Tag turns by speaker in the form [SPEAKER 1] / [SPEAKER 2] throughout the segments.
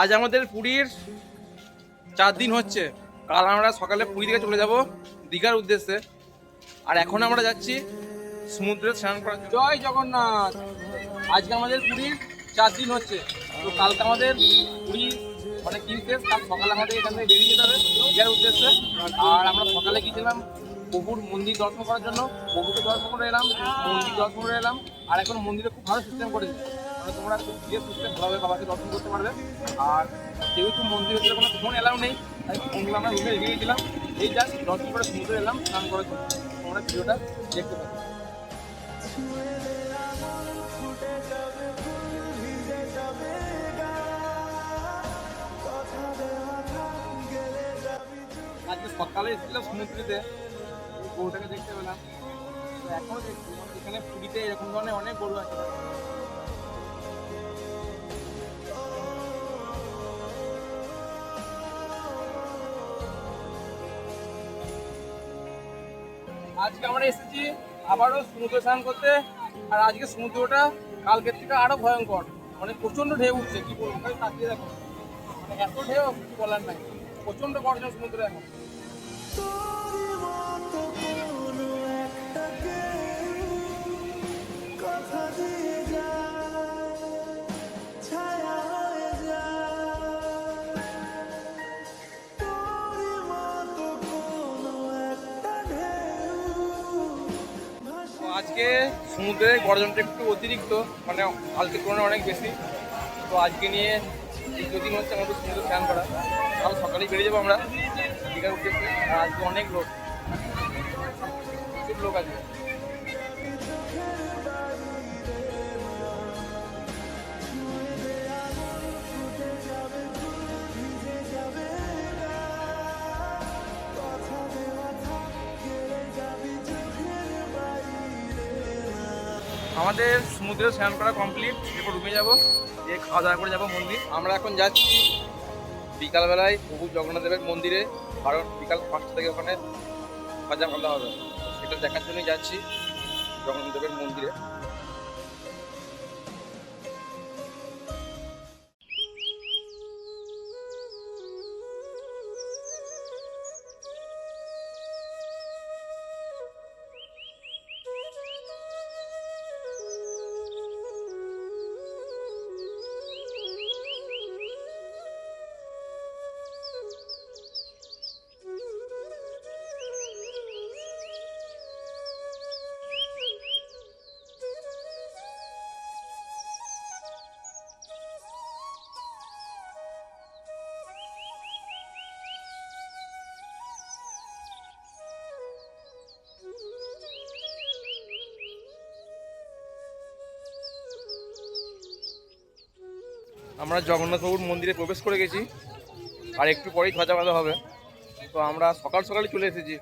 [SPEAKER 1] আজ আমাদের পুরীর চার দিন হচ্ছে। কাল আমরা সকালে পুরী থেকে চলে যাব দীঘার উদ্দেশ্যে। আর এখন আমরা যাচ্ছি সমুদ্রে স্নান করার জয় জগন্নাথ! আজকে আমাদের পুরীর চার দিন হচ্ছে। তো কালকে আমাদের পুরী মানে কি শেষ কাল সকালে আমাদের এখান থেকে বেরিয়ে যেতে হবে দীঘার উদ্দেশ্যে। আর আমরা সকালে গিয়েছিলাম প্রভুর মন্দির দর্শন করার জন্য। প্রভুকে দর্শন করে এলাম, মন্দির দর্শন করে এলাম। আর এখন মন্দিরে খুব ভালো সিস্টেম করেছে। মানে তোমরা খুব ধীরে সুস্থে ভালোভাবে বাবাকে দর্শন করতে পারবে। আর যেহেতু মন্দিরের ভিতরে কোনো ফোন এলাও নেই, তাই ফোনগুলো আমরা রুমে রেখে গেছিলাম এই জাস্ট দর্শন করে সমুদ্রে এলাম, স্নান করার জন্য তোমরা ভিডিওটা দেখতে পাবে। আজকে সকালে এসেছিলাম সমুদ্রেতে গরুটাকে দেখতে পেলাম। এখনও দেখছি, এখানে পুরীতে এরকম ধরনের অনেক গরু আছে। আজকে আমরা এসেছি আবারও সমুদ্র স্নান করতে। আর আজকে সমুদ্রটা কালকের থেকে আরও ভয়ঙ্কর। মানে প্রচণ্ড ঢেউ উঠছে, কি বলব? তাকিয়ে দেখো। মানে এত ঢেউ বলার নাই। প্রচণ্ড গর্জন সমুদ্র এখন। সমুদ্রের গর্জনটা একটু অতিরিক্ত মানে কালকে তুলনায় অনেক বেশি। তো আজকে নিয়ে এই দুদিন হচ্ছে আমাদের সমুদ্র স্নান করা। কাল সকালেই বেরিয়ে যাব আমরা। দীঘার উদ্দেশ্যে। আর আজকে অনেক লোক। প্রচুর লোক আছে। আমাদের সমুদ্রে স্নান করা কমপ্লিট এরপর রুমে যাব যে খাওয়া দাওয়া করে যাব মন্দির। আমরা এখন যাচ্ছি বিকালবেলায় প্রভু জগন্নাথ দেবের মন্দিরে। কারণ বিকাল পাঁচটা থেকে ওখানে বাজা ভালো হবে। সেটা দেখার জন্যই যাচ্ছি জগন্নাথ দেবের মন্দিরে। আমরা জগন্নাথ বাবুর মন্দিরে প্রবেশ করে গেছি। আর একটু পরেই ধ্বজা বাঁধা হবে। তো আমরা সকাল সকালে চলে এসেছি।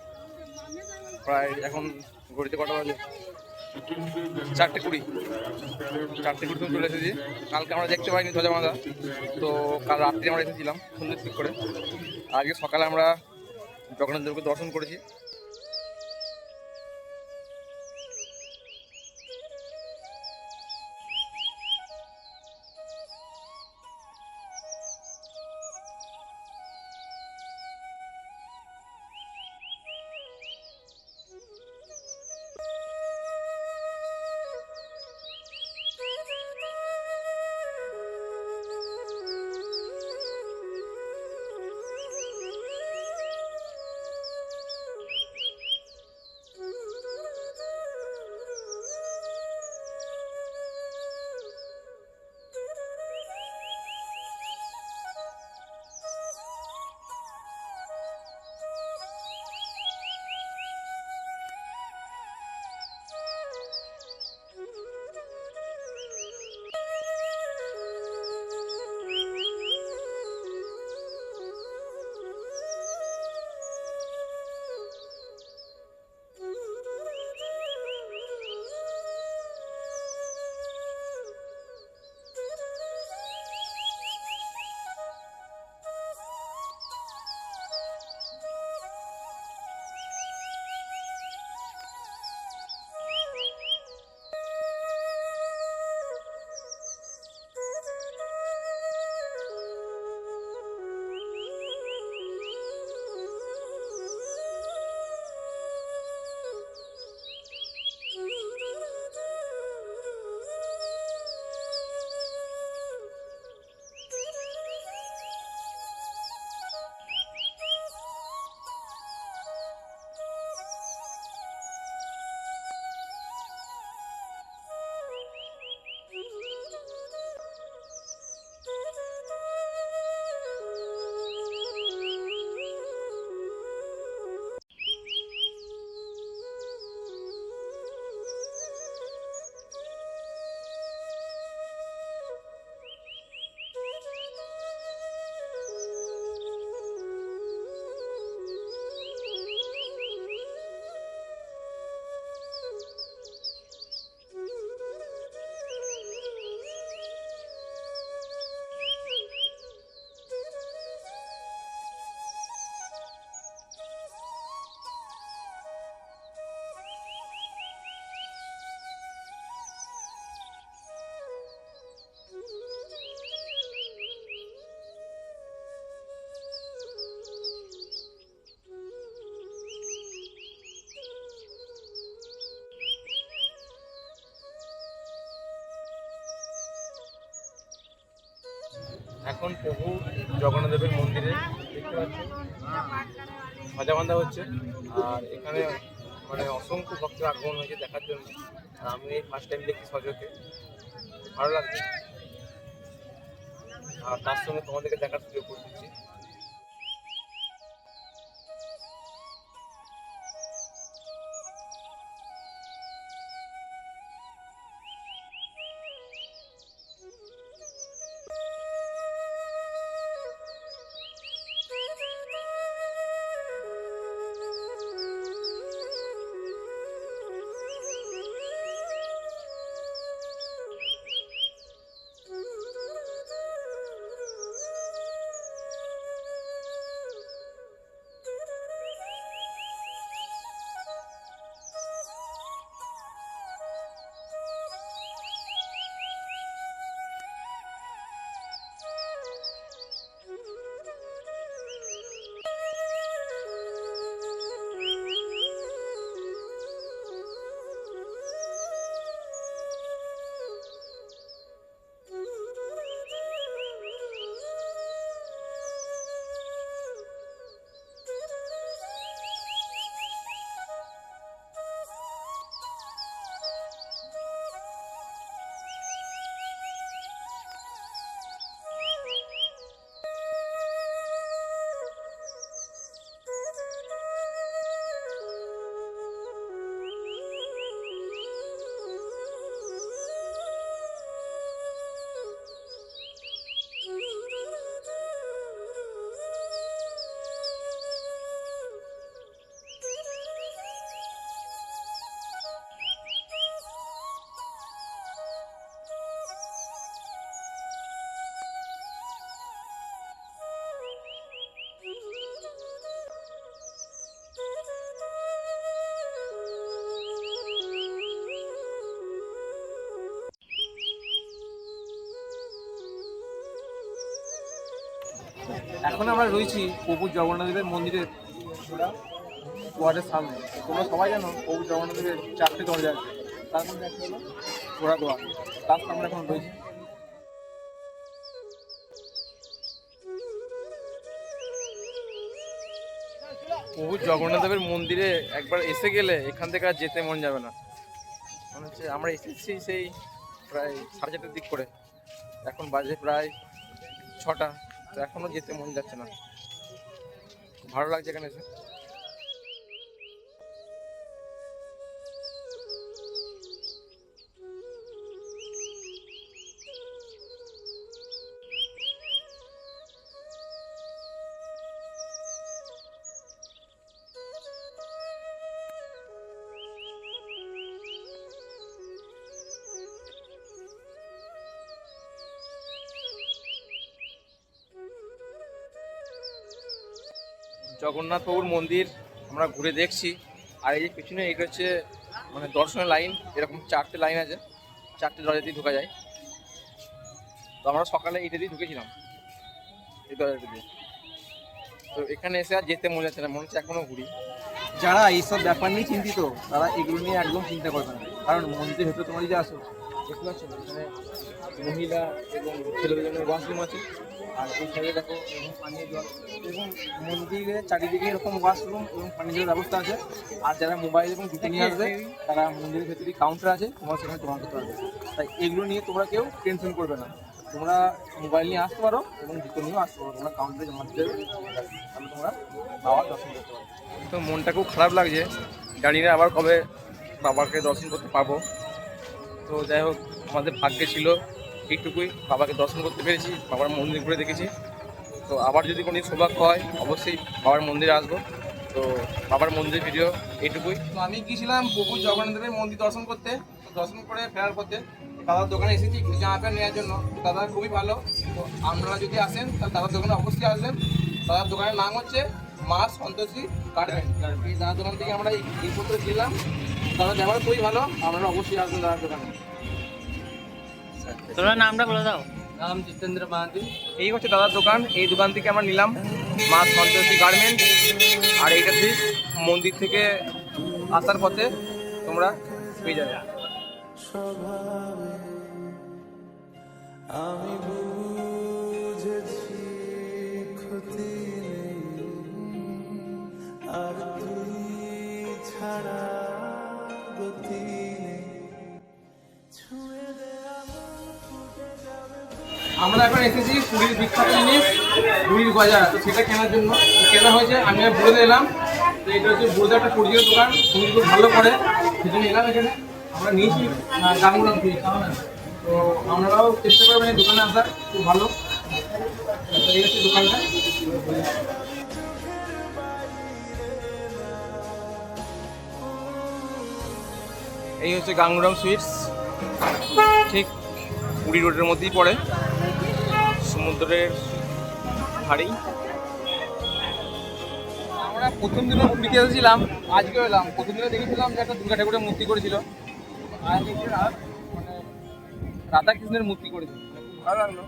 [SPEAKER 1] প্রায় এখন ঘড়িতে কটা বাজে? চারটে কুড়ি। চারটে কুড়ি চলে এসেছি। কালকে আমরা দেখতে পাইনি ধ্বজা বাঁধা তো কাল রাত্রে আমরা এসেছিলাম সন্ধ্যে ঠিক করে। আজকে সকালে আমরা জগন্নাথ দেবকে দর্শন করেছি। এখন প্রভু জগন্নাথদেবের মন্দিরে দেখতে পাচ্ছেন। বান্ধা হচ্ছে। আর এখানে মানে অসংখ্য ভক্তের আগমন হয়েছে দেখার জন্য। আমি এই ফার্স্ট টাইম দেখি সজকে। ভালো লাগছে। আর তার সঙ্গে তোমাদেরকে দেখার সুযোগ করে দিচ্ছি। এখন আমরা রয়েছি প্রভু জগন্নাথদেবের মন্দিরের দুয়ারের সামনে। তোমরা সবাই জানো প্রভু জগন্নাথদেবের চারটে দরজা আছে। তার মধ্যে একটা হলো তার সামনে এখন রয়েছি। প্রভু জগন্নাথদেবের মন্দিরে একবার এসে গেলে এখান থেকে আর যেতে মন যাবে না। মনে হচ্ছে আমরা এসেছি সেই প্রায় সাড়ে চারটের দিক করে। এখন বাজে প্রায় ছটা। তো এখনও যেতে মন যাচ্ছে না। ভালো লাগছে এখানে এসে। জগন্নাথ প্রভুর মন্দির আমরা ঘুরে দেখছি। আর এই যে পিছনে এটা হচ্ছে মানে দর্শনের লাইন, এরকম চারটে লাইন আছে। চারটে দরজা দিয়ে ঢোকা যায়। তো আমরা সকালে এটা দিয়ে ঢুকেছিলাম। এই দরজাটা দিয়ে তো এখানে এসে আর যেতে মনে যাচ্ছে না, মনে হচ্ছে এখনও ঘুরি। যারা এইসব ব্যাপার নিয়ে চিন্তিত, তারা এগুলো নিয়ে একদম চিন্তা করবে না। কারণ মন্দিরের ভেতরে তোমরা যদি আসো, দেখতে পাচ্ছ এখানে মহিলা এবং ছেলেদের জন্য ওয়াশরুম আছে। আর এই সাইডে দেখো এরকম পানীয় জল, এবং মন্দিরের চারিদিকে এরকম ওয়াশরুম এবং পানীয় জলের ব্যবস্থা আছে। আর যারা মোবাইল এবং জুতো নিয়ে আসবে, তারা মন্দিরের ভেতরে কাউন্টার আছে, তোমরা সেখানে প্রমাণ করতে পারবে। তাই এগুলো নিয়ে তোমরা কেউ টেনশন করবে না। তোমরা মোবাইল নিয়ে আসতে পারো এবং জুতো নিয়েও আসতে পারো। তোমরা কাউন্টারে জমা দিতে তাহলে তোমরা বাবার দর্শন করতে পারো তো মনটা খুব খারাপ লাগছে। জানি না আবার কবে বাবাকে দর্শন করতে পাবো। তো যাই হোক, আমাদের ভাগ্যে ছিল। এইটুকুই বাবাকে দর্শন করতে পেরেছি, বাবার মন্দির ঘুরে দেখেছি। তো আবার যদি কোনো সৌভাগ্য হয়, অবশ্যই বাবার মন্দিরে আসব। তো বাবার মন্দির ভিডিও এইটুকুই। তো আমি গিয়েছিলাম প্রভু জগন্নাথের মন্দির দর্শন করতে দর্শন করে ফেরার পথে দাদার দোকানে এসেছি জামা প্যান্ট নেওয়ার জন্য। দাদা খুবই ভালো। তো আপনারা যদি আসেন তাহলে দাদার দোকানে অবশ্যই আসবেন। দাদার দোকানের নাম হচ্ছে মা সন্তোষী গার্মেন্ট এই দাদার দোকান থেকে আমরা এই জিনিসপত্র কিনলাম দাদা ব্যবহার খুবই ভালো, আপনারা অবশ্যই আসবেন দাদার দোকানে।
[SPEAKER 2] তোমরা নামটা বলে দাও।
[SPEAKER 3] নাম জিতেন্দ্র মাহাতি
[SPEAKER 1] এই হচ্ছে দাদার দোকান। এই দোকান থেকে আমরা নিলাম মা সন্তোষী গার্মেন্ট আর এইটা ঠিক মন্দির থেকে আসার পথে তোমরা পেয়ে যাবে।
[SPEAKER 4] আমি
[SPEAKER 1] আমরা এখন এসেছি পুরীর বিখ্যাত জিনিস, পুরীর গজা তো সেটা কেনার জন্য। কেনা হয়েছে, আমি আর বলে এলাম। তো এটা হচ্ছে বোঝা একটা পরিচিত দোকান। পুরী খুব ভালো করে। সেজন্য এলাম এখানে। আমরা নিয়েছি গাঙ্গুরাম পুরী তো আপনারাও চেষ্টা করবেন এই দোকানে আসার, খুব ভালো। এই হচ্ছে দোকানটা। এই হচ্ছে গাঙ্গুরাম সুইটস। ঠিক পুরী রোডের মধ্যেই পড়ে। সমুদ্রের ধারেই। আমরা প্রথম দিনে পুরীতে এসেছিলাম আজকে এলাম। প্রথম দিনে দেখেছিলাম যে একটা দুর্গা ঠাকুরের মূর্তি করেছিল। আর মানে রাধাকৃষ্ণের মূর্তি করেছিল। ভালো লাগল।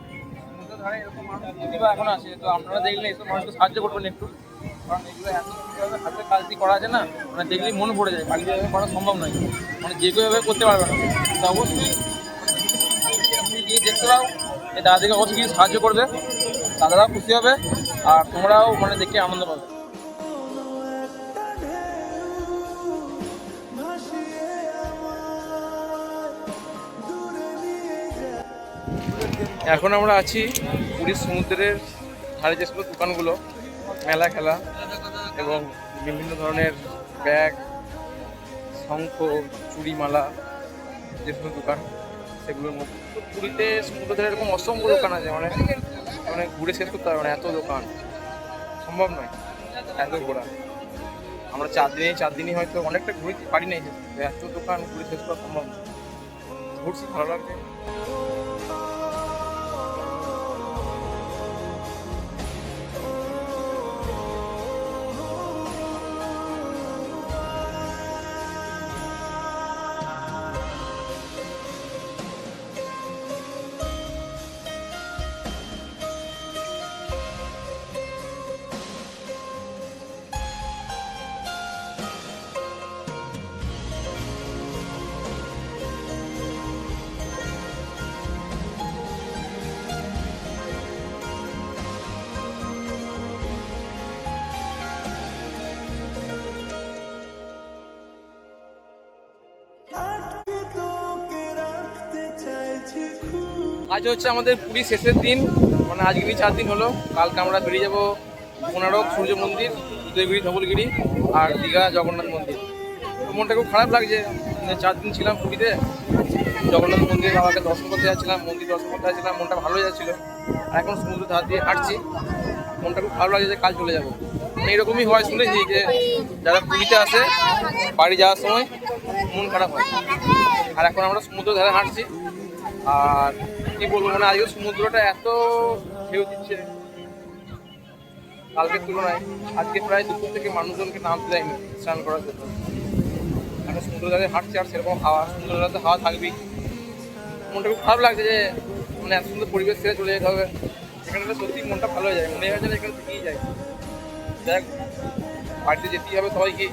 [SPEAKER 1] সমুদ্রের ধারে এরকম মানুষ বা এখন আসে তো আপনারা দেখলে এসব মানুষকে সাহায্য করবেন একটু। কারণ এগুলো এত হাতের কাজ দিয়ে করা আছে না মানে দেখলেই মনে পড়ে যায় বাড়িতে করা সম্ভব নয়। মানে যে কেউ এভাবে করতে পারবে না। তো অবশ্যই গিয়ে দেখতে পাও এই দাদাদেরকে কত কিছু সাহায্য করবে, দাদারাও খুশি হবে আর তোমরাও মানে দেখে আনন্দ পাবে। এখন আমরা আছি পুরীর সমুদ্রের ধারে যে সমস্ত দোকানগুলো, মেলা খেলা এবং বিভিন্ন ধরনের ব্যাগ, শঙ্খ, চুড়িমালা যে সমস্ত দোকান, সেগুলোর মধ্যে পুরীতে সমুদ্র ধারে এরকম অসংখ্য দোকান আছে মানে মানে ঘুরে শেষ করতে পারবে না, এত দোকান। সম্ভব নয়, এত ঘোরা। আমরা চার দিনে, চার দিনই হয়তো অনেকটা ঘুরতে পারি নাই এত দোকান ঘুরে শেষ করা সম্ভব ঘুরছি, ভালো লাগছে। আজ হচ্ছে আমাদের পুরী শেষের দিন। মানে আজকে চার দিন হলো। কালকে আমরা বেরিয়ে যাব কোনারক সূর্য মন্দির, উদয়গিরি, ধবলগিরি আর দীঘা জগন্নাথ মন্দির। মনটা খুব খারাপ লাগছে। চার দিন ছিলাম পুরীতে। জগন্নাথ মন্দির বাবাকে দর্শন করতে যাচ্ছিলাম, মন্দির দর্শন করতে যাচ্ছিলাম, মনটা ভালো যাচ্ছিল। আর এখন সমুদ্র ধার দিয়ে হাঁটছি। মনটা খুব ভালো লাগছে যে কাল চলে যাব। এইরকমই হয় শুনেছি যে যারা পুরীতে আসে, বাড়ি যাওয়ার সময় মন খারাপ হয়। আর এখন আমরা সমুদ্র ধারে হাঁটছি। আর কি বলব মানে আজকে সমুদ্রটা এত ঢেউ দিচ্ছে। কালকের তুলনায়, আজকে প্রায় দুপুর থেকে মানুষজনকে নামতে দেয়নি স্নান করার জন্য। এখন সমুদ্র ধারে হাঁটছে আর সেরকম হাওয়া সমুদ্র ধারে হাওয়া থাকবেই। মনটা খুব খারাপ লাগছে যে মানে এত সুন্দর পরিবেশ ছেড়ে চলে যেতে হবে। এখানে সত্যি মনটা ভালো হয়ে যায়। মনে হয় যেন এখানে থেকেই যায়। দেখ বাড়িতে যেতেই হবে সবাইকে।